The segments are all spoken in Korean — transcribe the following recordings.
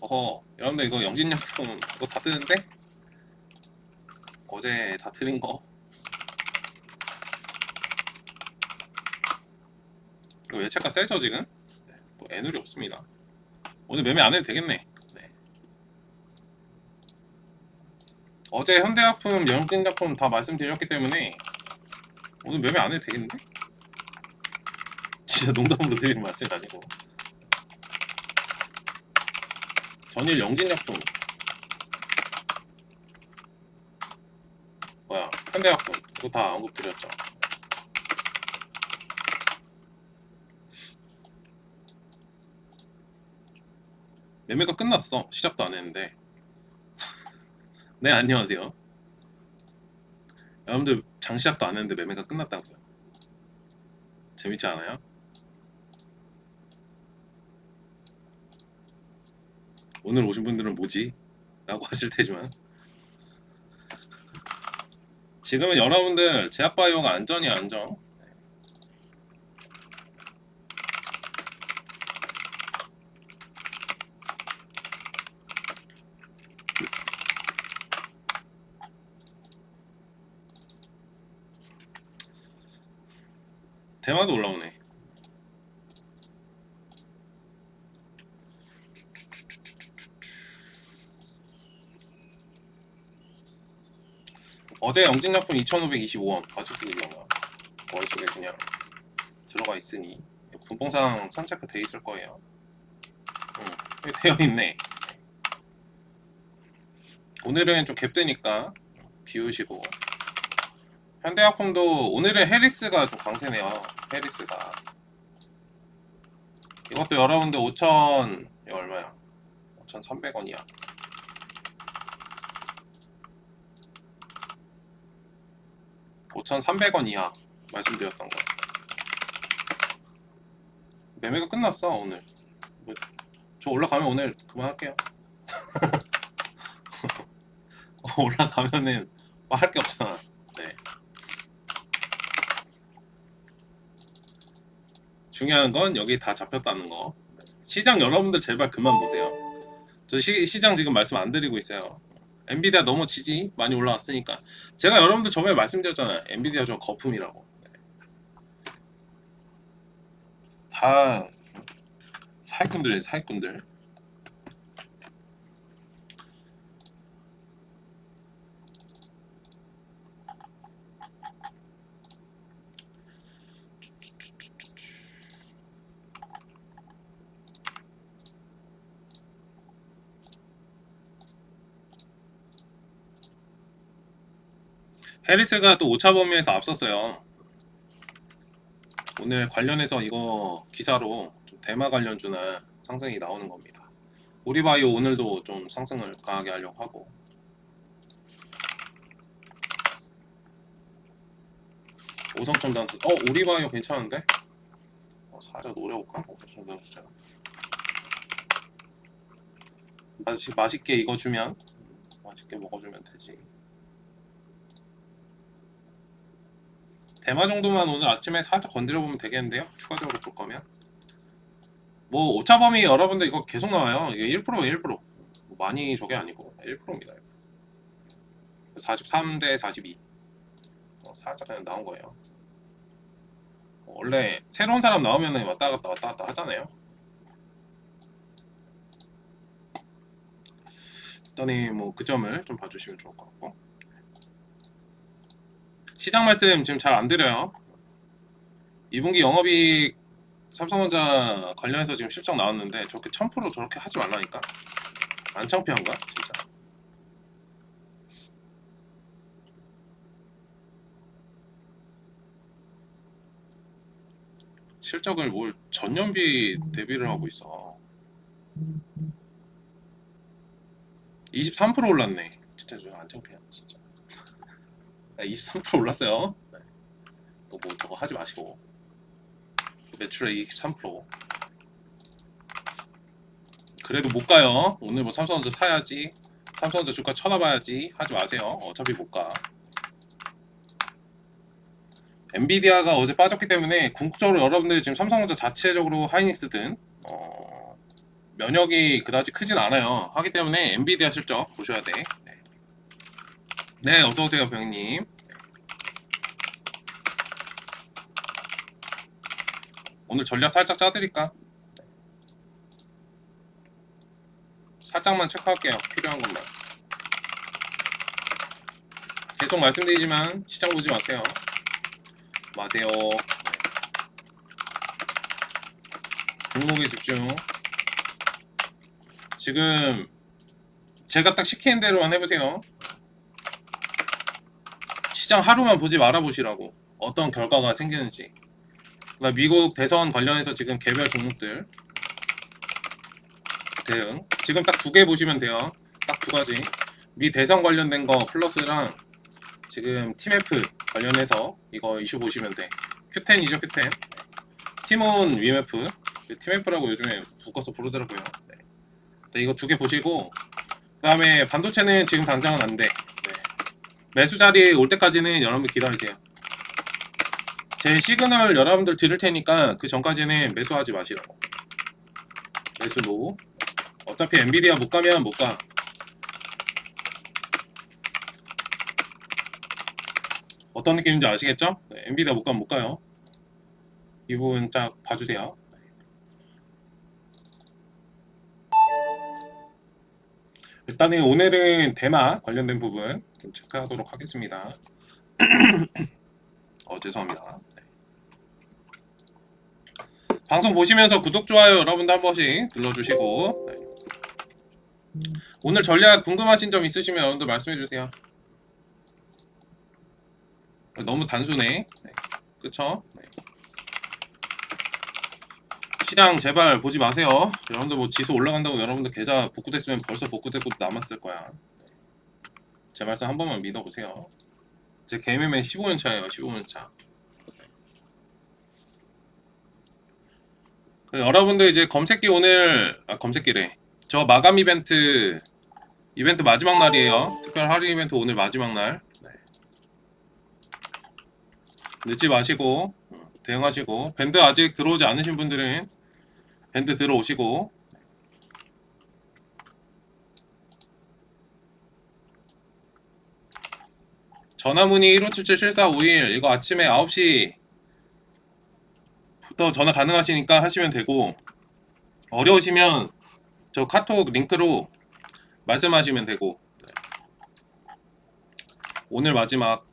어허 여러분들 이거 영진약품 이거 다 뜨는데 어제 다 틀린 거 이거 예체가 세죠 지금? 네, 뭐 애누리 없습니다 오늘 매매 안 해도 되겠네 네. 어제 현대약품, 영진약품 다 말씀드렸기 때문에 오늘 매매 안 해도 되겠는데? 진짜 농담으로 드리는 말씀이 아니고 전일 영진약품 뭐야 현대약품 이거 다 언급 드렸죠. 매매가 끝났어. 시작도 안 했는데. 네 안녕하세요. 여러분들 장 시작도 안 했는데 매매가 끝났다고요? 재밌지 않아요? 오늘 오신 분들은 뭐지? 라고 하실 테지만. 지금은 여러분들 제약바이오가 안전이 안정 대마도 올라오네 어제 영진약품 2,525원 가지고 있나가 머릿속에 그냥 들어가 있으니 분봉상 선체크 돼 있을 거예요. 응, 되어 있네. 오늘은 좀 갭되니까 비우시고 현대약품도 오늘은 해리스가 좀 강세네요. 해리스가 이것도 여러분들 5,000 이거 얼마야? 5,300원이야. 5,300원 이하 말씀드렸던 거. 매매가 끝났어 오늘. 뭐, 저 올라가면 오늘 그만할게요. 어, 올라가면은 뭐 할 게 없잖아. 네. 중요한 건 여기 다 잡혔다는 거. 시장 여러분들 제발 그만 보세요. 저 시, 시장 지금 말씀 안 드리고 있어요. 엔비디아 너무 지지 많이 올라왔으니까. 제가 여러분들 저번에 말씀드렸잖아요. 엔비디아 좀 거품이라고. 네. 다 사기꾼들이에요 사기꾼들 해리스가 또 오차 범위에서 앞섰어요. 오늘 관련해서 이거 기사로 좀 대마 관련주나 상승이 나오는 겁니다. 우리바이오 오늘도 좀 상승을 강하게 하려고 하고 오성첨단수 어 우리바이오 괜찮은데? 어, 살짝 노려볼까? 오성첨단수 맛있, 맛있게 이거 주면 맛있게 먹어주면 되지 대마 정도만 오늘 아침에 살짝 건드려 보면 되겠는데요. 추가적으로 볼 거면. 뭐 오차범위 여러분들 이거 계속 나와요. 이게 1% 1%. 뭐 많이 저게 아니고 1%입니다. 43대 42. 어, 살짝 그냥 나온 거예요. 어, 원래 새로운 사람 나오면 왔다 갔다 왔다 갔다 하잖아요. 일단은 뭐 그 점을 좀 봐주시면 좋을 것 같고. 시장 말씀 지금 잘 안 드려요. 2분기 영업이익 삼성전자 관련해서 지금 실적 나왔는데 저렇게 1000% 저렇게 하지 말라니까. 안 창피한가? 진짜. 실적을 뭘 전년비 대비를 하고 있어. 23% 올랐네. 진짜 저안 창피해. 진짜. 23% 올랐어요. 네. 뭐 저거 하지 마시고 매출의 23% 그래도 못 가요. 오늘 뭐 삼성전자 사야지, 삼성전자 주가 쳐다봐야지 하지 마세요. 어차피 못 가. 엔비디아가 어제 빠졌기 때문에 궁극적으로 여러분들이 지금 삼성전자 자체적으로 하이닉스든 어, 면역이 그다지 크진 않아요. 하기 때문에 엔비디아 실적 보셔야 돼. 네, 네 어서 오세요, 병님. 오늘 전략 살짝 짜드릴까? 살짝만 체크할게요. 필요한 것만. 계속 말씀드리지만 시장 보지 마세요. 마세요. 종목에 집중. 지금 제가 딱 시키는 대로만 해보세요. 시장 하루만 보지 말아보시라고. 어떤 결과가 생기는지. 그러니까 미국 대선 관련해서 지금 개별 종목들 대응. 지금 딱 두 개 보시면 돼요. 딱 두 가지. 미 대선 관련된 거 플러스랑 지금 팀F 관련해서 이거 이슈 보시면 돼. Q10이죠, Q10. 팀온 WMF. 팀F라고 요즘에 묶어서 부르더라고요. 네. 네, 이거 두 개 보시고 그 다음에 반도체는 지금 당장은 안 돼. 네. 매수 자리 올 때까지는 여러분들 기다리세요. 제 시그널 여러분들 들을 테니까 그 전까지는 매수하지 마시라고. 매수 노. 어차피 엔비디아 못 가면 못 가. 어떤 느낌인지 아시겠죠? 네, 엔비디아 못 가면 못 가요. 이 부분 딱 봐주세요. 일단은 오늘은 대마 관련된 부분 좀 체크하도록 하겠습니다. 어 죄송합니다. 네. 방송 보시면서 구독 좋아요 여러분도 한 번씩 눌러주시고 네. 오늘 전략 궁금하신 점 있으시면 여러분들 말씀해 주세요. 너무 단순해. 네. 그쵸? 네. 시장 제발 보지 마세요. 여러분들 뭐 지수 올라간다고 여러분들 계좌 복구됐으면 벌써 복구되고 남았을 거야. 제 말씀 한 번만 믿어보세요. 제 개매매 15년 차예요. 15년 차. 그 여러분들 이제 검색기 오늘 아 검색기래. 저 마감 이벤트 이벤트 마지막 날이에요. 특별 할인 이벤트 오늘 마지막 날. 네. 늦지 마시고 어, 대응하시고 밴드 아직 들어오지 않으신 분들은 밴드 들어오시고 전화문의 1577-7451 이거 아침에 9시 부터 전화 가능하시니까 하시면 되고 어려우시면 저 카톡 링크로 말씀하시면 되고 네. 오늘 마지막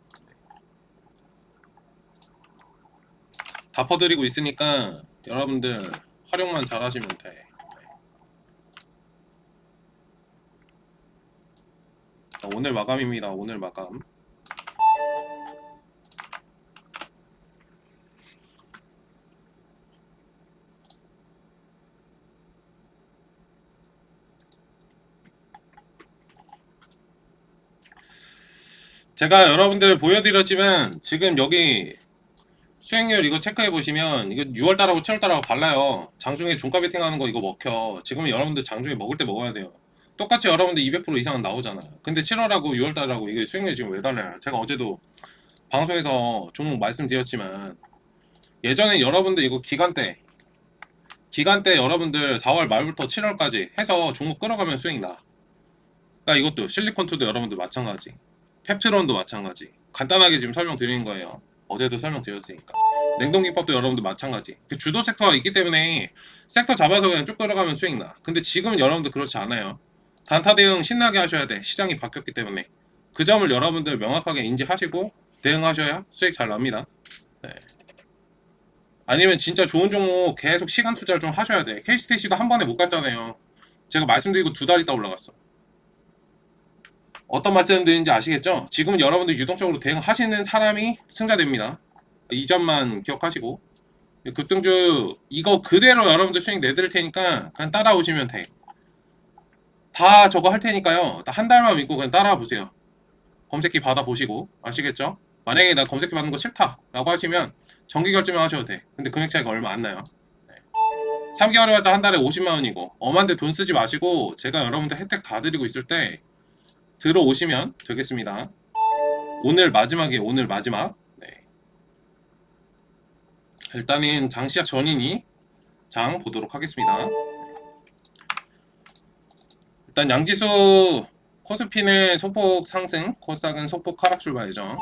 다 퍼드리고 있으니까 여러분들 활용만 잘하시면 돼. 오늘 마감입니다. 오늘 마감. 제가 여러분들 보여드렸지만 지금 여기 수익률 이거 체크해 보시면 이거 6월 달하고 7월 달하고 달라요. 장중에 종가 베팅하는 거 이거 먹혀. 지금은 여러분들 장중에 먹을 때 먹어야 돼요. 똑같이 여러분들 200% 이상은 나오잖아요. 근데 7월하고 6월 달하고 이게 수익률 지금 왜 달라요? 제가 어제도 방송에서 종목 말씀드렸지만 예전에 여러분들 이거 기간 때 기간 때 여러분들 4월 말부터 7월까지 해서 종목 끌어가면 수익 나. 그러니까 이것도 실리콘투도 여러분들 마찬가지. 펩트론도 마찬가지. 간단하게 지금 설명드리는 거예요. 어제도 설명드렸으니까. 냉동기법도 여러분들 마찬가지. 그 주도 섹터가 있기 때문에 섹터 잡아서 그냥 쭉 끌어가면 수익 나. 근데 지금은 여러분들 그렇지 않아요. 단타 대응 신나게 하셔야 돼. 시장이 바뀌었기 때문에. 그 점을 여러분들 명확하게 인지하시고 대응하셔야 수익 잘 납니다. 네. 아니면 진짜 좋은 종목 계속 시간 투자를 좀 하셔야 돼. KCTC도 한 번에 못 갔잖아요. 제가 말씀드리고 두 달 있다 올라갔어. 어떤 말씀 드리는지 아시겠죠? 지금 여러분들 유동적으로 대응하시는 사람이 승자됩니다. 이 점만 기억하시고 급등주 이거 그대로 여러분들 수익 내드릴 테니까 그냥 따라오시면 돼. 다 저거 할 테니까요. 한 달만 믿고 그냥 따라와 보세요. 검색기 받아 보시고 아시겠죠? 만약에 나 검색기 받는 거 싫다라고 하시면 정기 결제만 하셔도 돼. 근데 금액 차이가 얼마 안 나요. 네. 3개월에 봤자 한 달에 50만 원이고 엄한데 돈 쓰지 마시고 제가 여러분들 혜택 다 드리고 있을 때 들어오시면 되겠습니다. 오늘 마지막에 오늘 마지막. 네. 일단은 장 시작 전이니 장 보도록 하겠습니다. 일단 양지수 코스피는 소폭 상승, 코스닥은 소폭 하락 출발이죠.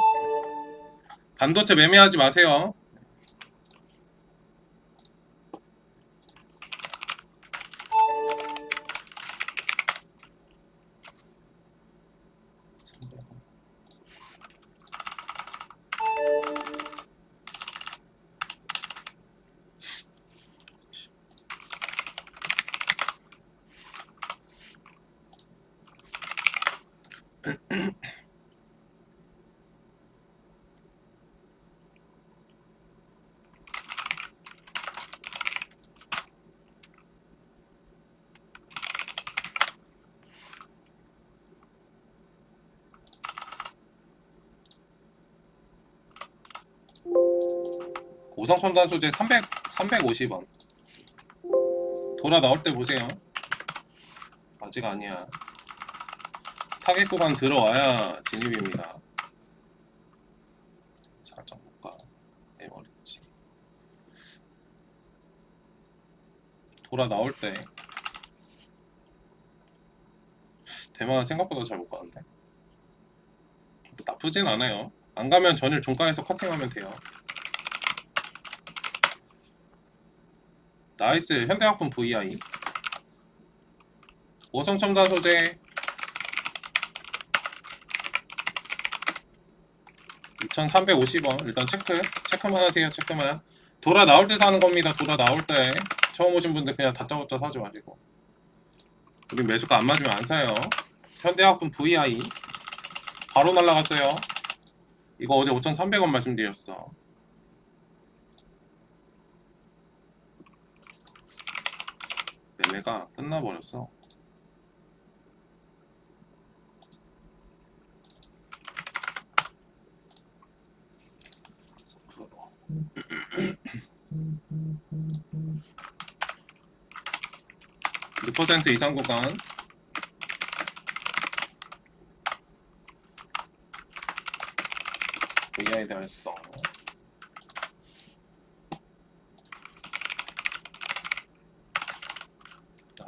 반도체 매매하지 마세요. 고성첨단 소재 300, 350원. 돌아 나올 때 보세요. 아직 아니야. 타겟 구간 들어와야 진입입니다. 살짝 볼까? 내 머리지. 돌아 나올 때 대만 생각보다 잘 못 가는데. 뭐 나쁘진 않아요. 안 가면 전일 종가에서 커팅하면 돼요. 나이스. 현대학품 VI 오성 첨단 소재. 2350원. 일단 체크. 체크만 하세요. 체크만. 돌아 나올 때 사는 겁니다. 돌아 나올 때. 처음 오신 분들 그냥 다짜고짜 사지 마시고. 우리 매수가 안 맞으면 안 사요. 현대학품 VI 바로 날라갔어요. 이거 어제 5,300원 말씀드렸어 매매가 끝나버렸어. (6%) 이상 구간 VI 달성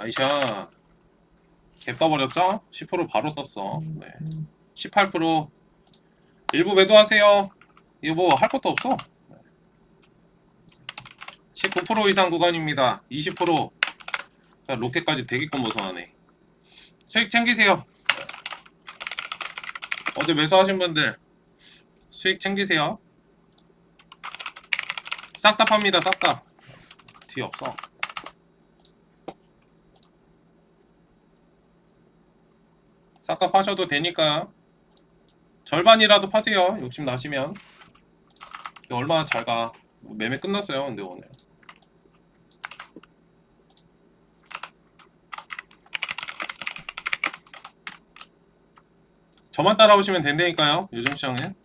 아이샤 개 떠버렸죠? 10% 바로 떴어. 네. 18% 일부 매도하세요. 이거 뭐 할 것도 없어. 19% 이상 구간입니다. 20% 자, 로켓까지 되게끔 벗어나네. 수익 챙기세요. 어제 매수하신 분들 수익 챙기세요. 싹 다 팝니다. 싹 다. 뒤에 없어 싹다 파셔도 되니까 절반이라도 파세요. 욕심 나시면. 얼마나 잘 가. 매매 끝났어요 근데 오늘. 저만 따라오시면 된다니까요 요즘 시장은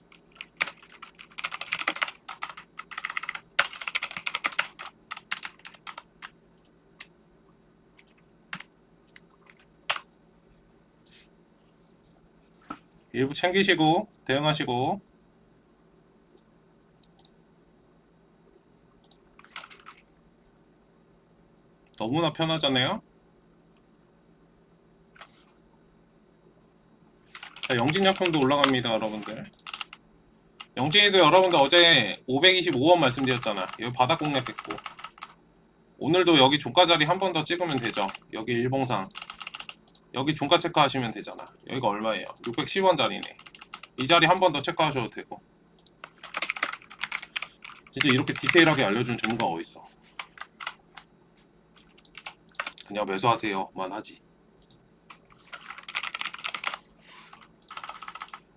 일부 챙기시고 대응하시고 너무나 편하잖아요. 자, 영진약품도 올라갑니다, 여러분들. 영진이도 여러분들 어제 525원 말씀드렸잖아. 여기 바닥 공략했고 오늘도 여기 종가 자리 한 번 더 찍으면 되죠. 여기 일봉상. 여기 종가 체크하시면 되잖아. 여기가 얼마예요? 610원짜리네. 이 자리 한 번 더 체크하셔도 되고. 진짜 이렇게 디테일하게 알려준 전문가 어딨어? 그냥 매수하세요만 하지.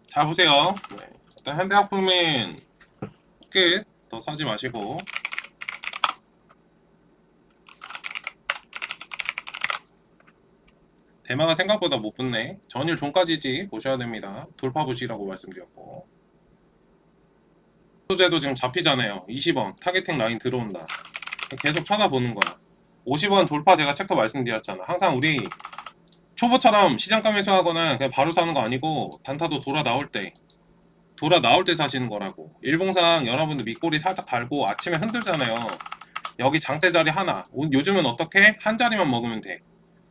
잘 보세요. 네. 일단 현대학품은 끝. 더 사지 마시고. 대마가 생각보다 못 붙네. 전일 종까지지 보셔야 됩니다. 돌파 보시라고 말씀드렸고. 소재도 지금 잡히잖아요. 20원 타겟팅 라인 들어온다. 계속 쳐다보는 거야. 50원 돌파 제가 체크 말씀드렸잖아. 항상 우리 초보처럼 시장가 매수하거나 그냥 바로 사는 거 아니고 단타도 돌아 나올 때 돌아 나올 때 사시는 거라고. 일봉상 여러분들 밑꼬리 살짝 달고 아침에 흔들잖아요. 여기 장대 자리 하나. 오- 요즘은 어떻게 한 자리만 먹으면 돼.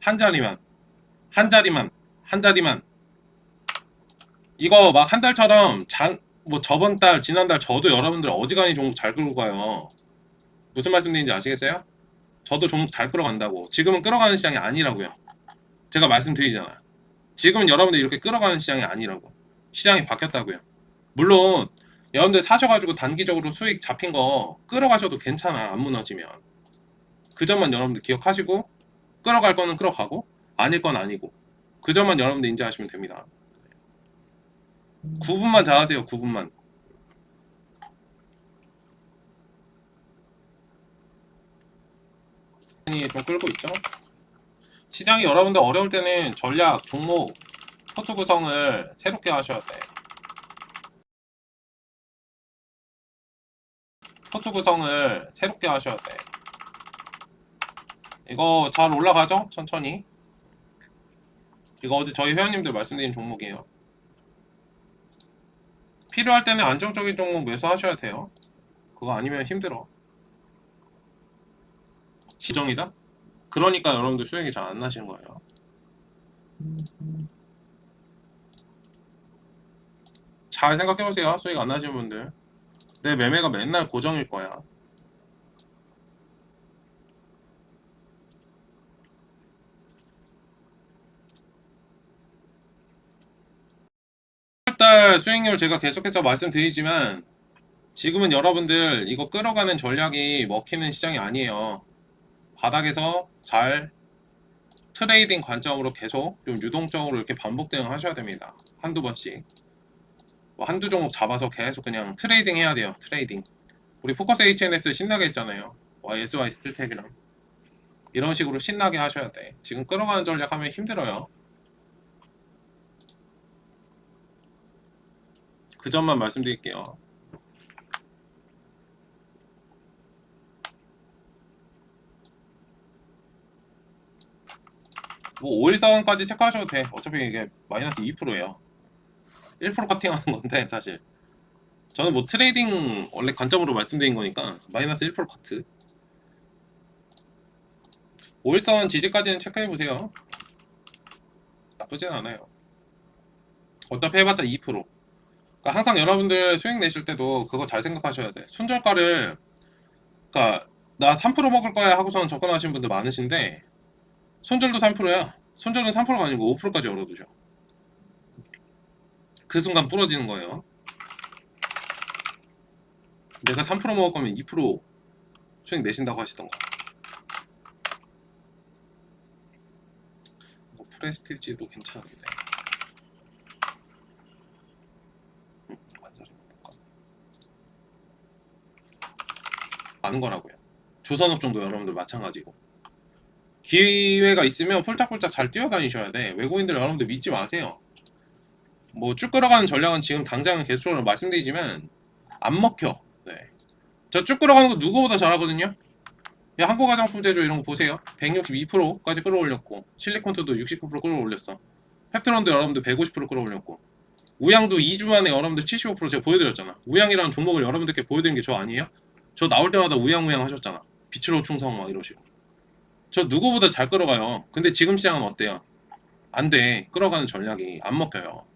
한 자리만. 한 자리만 한 자리만. 이거 막 한 달처럼 장 뭐 저번 달 지난달 저도 여러분들 어지간히 종목 잘 끌고 가요. 무슨 말씀드리는지 아시겠어요? 저도 종목 잘 끌어간다고. 지금은 끌어가는 시장이 아니라고요. 제가 말씀드리잖아 지금은 여러분들 이렇게 끌어가는 시장이 아니라고. 시장이 바뀌었다고요. 물론 여러분들 사셔가지고 단기적으로 수익 잡힌 거 끌어가셔도 괜찮아 안 무너지면. 그 점만 여러분들 기억하시고 끌어갈 거는 끌어가고 아닐 건 아니고. 그 점만 여러분들 인지하시면 됩니다. 9분만 잘하세요 9분만. 시장이 좀 끌고 있죠? 시장이 여러분들 어려울 때는 전략 종목 포트 구성을 새롭게 하셔야 돼. 포트 구성을 새롭게 하셔야 돼. 이거 잘 올라가죠? 천천히 이거 어제 저희 회원님들 말씀드린 종목이에요 필요할 때는 안정적인 종목 매수하셔야 돼요. 그거 아니면 힘들어. 지정이다? 그러니까 여러분들 수익이 잘 안 나시는 거예요. 잘 생각해보세요. 수익 안 나시는 분들. 내 매매가 맨날 고정일 거야. 달 수익률 제가 계속해서 말씀드리지만 지금은 여러분들 이거 끌어가는 전략이 먹히는 시장이 아니에요. 바닥에서 잘 트레이딩 관점으로 계속 좀 유동적으로 이렇게 반복 대응하셔야 됩니다. 한두 번씩. 뭐 한두 종목 잡아서 계속 그냥 트레이딩 해야 돼요. 트레이딩. 우리 포커스 HNS 신나게 했잖아요. YSY 스틸텍이랑. 이런 식으로 신나게 하셔야 돼. 지금 끌어가는 전략 하면 힘들어요. 그 점만 말씀드릴게요. 뭐 5일선까지 체크하셔도 돼. 어차피 이게 마이너스 2%예요. 1% 커팅하는 건데 사실. 저는 뭐 트레이딩 원래 관점으로 말씀드린 거니까 마이너스 1% 커트. 5일선 지지까지는 체크해 보세요. 나쁘진 않아요. 어차피 해봤자 2%. 그러니까 항상 여러분들 수익 내실 때도 그거 잘 생각하셔야 돼. 손절가를 그러니까 나 3% 먹을 거야 하고선 접근하시는 분들 많으신데 손절도 3%야. 손절은 3%가 아니고 5%까지 열어두죠. 그 순간 부러지는 거예요. 내가 3% 먹을 거면 2% 수익 내신다고 하시던 거. 뭐 프레스티지도 괜찮은데. 음, 관절이 볼까? 많은 거라고요. 조선업종도 여러분들 마찬가지고. 기회가 있으면 폴짝폴짝 잘 뛰어다니셔야 돼. 외국인들 여러분들 믿지 마세요. 뭐 쭉 끌어가는 전략은 지금 당장은 계속적으로 말씀드리지만 안 먹혀. 네. 저 쭉 끌어가는 거 누구보다 잘하거든요. 야, 한국 화장품 제조 이런 거 보세요. 162%까지 끌어올렸고 실리콘트도 69% 끌어올렸어. 펩트론도 여러분들 150% 끌어올렸고 우양도 2주 만에 여러분들 75% 제가 보여드렸잖아. 우양이라는 종목을 여러분들께 보여드린 게 저 아니에요? 저 나올 때마다 우양우양 하셨잖아. 빛으로 충성 막 이러시고. 저 누구보다 잘 끌어가요. 근데 지금 시장은 어때요? 안 돼. 끌어가는 전략이 안 먹혀요.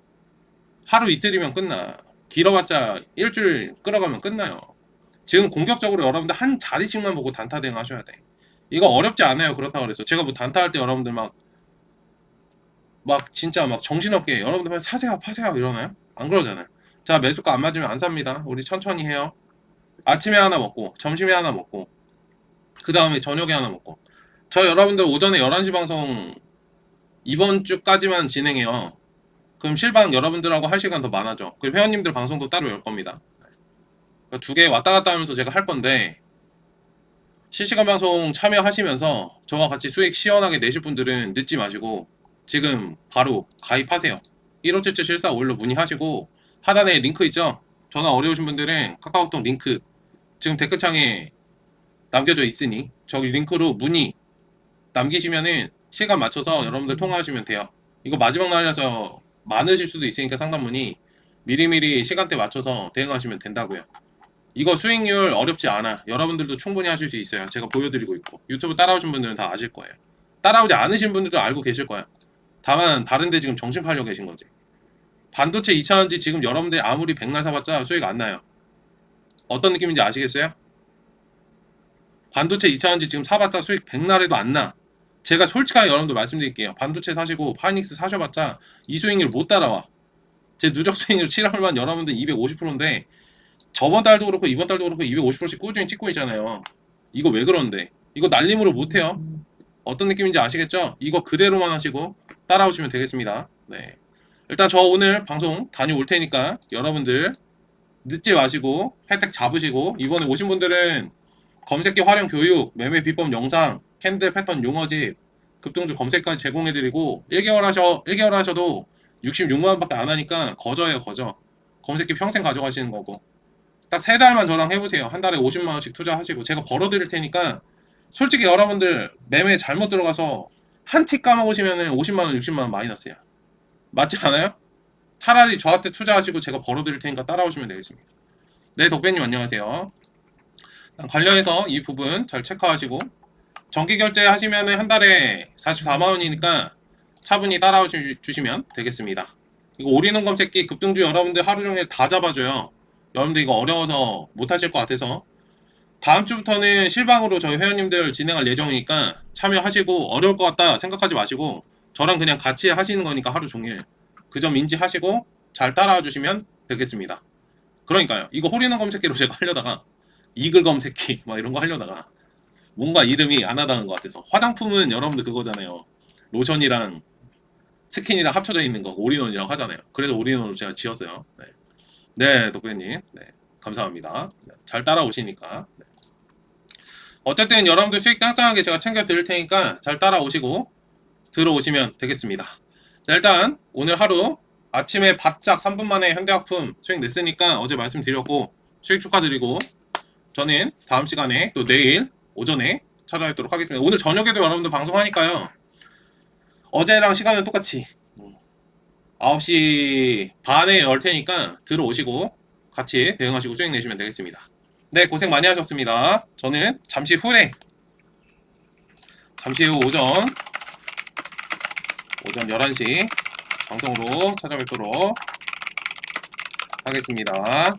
하루 이틀이면 끝나. 길어봤자 일주일 끌어가면 끝나요. 지금 공격적으로 여러분들 한 자리씩만 보고 단타 대응 하셔야 돼. 이거 어렵지 않아요. 그렇다고 그래서 제가 뭐 단타 할 때 여러분들 막, 막 진짜 막 정신없게 여러분들 막 사세요, 파세요 이러나요? 안 그러잖아요. 자, 매수가 안 맞으면 안 삽니다. 우리 천천히 해요. 아침에 하나 먹고, 점심에 하나 먹고, 그 다음에 저녁에 하나 먹고. 저 여러분들 오전에 11시 방송 이번 주까지만 진행해요. 그럼 실방 여러분들하고 할 시간 더 많아져. 그리고 회원님들 방송도 따로 열 겁니다. 두 개 왔다 갔다 하면서 제가 할 건데 실시간 방송 참여하시면서 저와 같이 수익 시원하게 내실 분들은 늦지 마시고 지금 바로 가입하세요. 1577-7451로 문의하시고 하단에 링크 있죠? 전화 어려우신 분들은 카카오톡 링크 지금 댓글창에 남겨져 있으니 저기 링크로 문의 남기시면은 시간 맞춰서 여러분들 통화하시면 돼요. 이거 마지막 날이라서 많으실 수도 있으니까 상담문이 미리미리 시간대 맞춰서 대응하시면 된다고요. 이거 수익률 어렵지 않아. 여러분들도 충분히 하실 수 있어요. 제가 보여드리고 있고 유튜브 따라오신 분들은 다 아실 거예요. 따라오지 않으신 분들도 알고 계실 거야. 다만 다른데 지금 정신 팔려 계신 거지. 반도체 2차전지 지금 여러분들 아무리 백날 사봤자 수익 안 나요. 어떤 느낌인지 아시겠어요? 반도체 2차전지 지금 사봤자 수익 백날에도 안 나. 제가 솔직하게 여러분들 말씀드릴게요. 반도체 사시고 파이닉스 사셔봤자 이 수익률 못 따라와. 제 누적 수익률 7월만 여러분들 250%인데 저번 달도 그렇고 이번 달도 그렇고 250%씩 꾸준히 찍고 있잖아요. 이거 왜 그런데? 이거 날림으로 못해요. 어떤 느낌인지 아시겠죠? 이거 그대로만 하시고 따라오시면 되겠습니다. 네. 일단 저 오늘 방송 다녀올 테니까 여러분들 늦지 마시고 혜택 잡으시고 이번에 오신 분들은 검색기 활용 교육, 매매 비법 영상, 캔들 패턴 용어집, 급등주 검색까지 제공해드리고 1개월 하셔 1개월 하셔도 66만 원밖에 안 하니까 거저예요 거저. 검색기 평생 가져가시는 거고 딱 세 달만 저랑 해보세요. 한 달에 50만 원씩 투자하시고 제가 벌어드릴 테니까 솔직히 여러분들 매매 잘못 들어가서 한 티 까먹으시면 50만 원, 60만 원 마이너스야. 맞지 않아요? 차라리 저한테 투자하시고 제가 벌어드릴 테니까 따라오시면 되겠습니다. 네, 덕배님 안녕하세요. 관련해서 이 부분 잘 체크하시고 정기 결제 하시면 한 달에 44만 원이니까 차분히 주시면 되겠습니다. 이거 올인원 검색기 급등주 여러분들 하루 종일 다 잡아줘요. 여러분들 이거 어려워서 못 하실 것 같아서 다음 주부터는 실방으로 저희 회원님들 진행할 예정이니까 참여하시고 어려울 것 같다 생각하지 마시고 저랑 그냥 같이 하시는 거니까 하루 종일 그 점 인지하시고 잘 따라와 주시면 되겠습니다. 그러니까요. 이거 홀인원 검색기로 제가 하려다가 이글 검색기 막 이런 거 하려다가 뭔가 이름이 안 하다는 것 같아서 화장품은 여러분들 그거잖아요. 로션이랑 스킨이랑 합쳐져 있는 거 올인원이라고 하잖아요. 그래서 올인원으로 제가 지었어요. 네, 네 덕배님, 네, 감사합니다. 네, 잘 따라오시니까. 네. 어쨌든 여러분들 수익 짱짱하게 제가 챙겨 드릴 테니까 잘 따라오시고 들어오시면 되겠습니다. 자, 일단 오늘 하루 아침에 바짝 3분 만에 현대학품 수익 냈으니까 어제 말씀드렸고 수익 축하드리고 저는 다음 시간에 또 내일 오전에 찾아뵙도록 하겠습니다. 오늘 저녁에도 여러분들 방송하니까요. 어제랑 시간은 똑같이 음, 9시 반에 열 테니까 들어오시고 같이 대응하시고 수익 내시면 되겠습니다. 네, 고생 많이 하셨습니다. 저는 잠시 후에 잠시 후 오전 오전 11시 방송으로 찾아뵙도록 하겠습니다.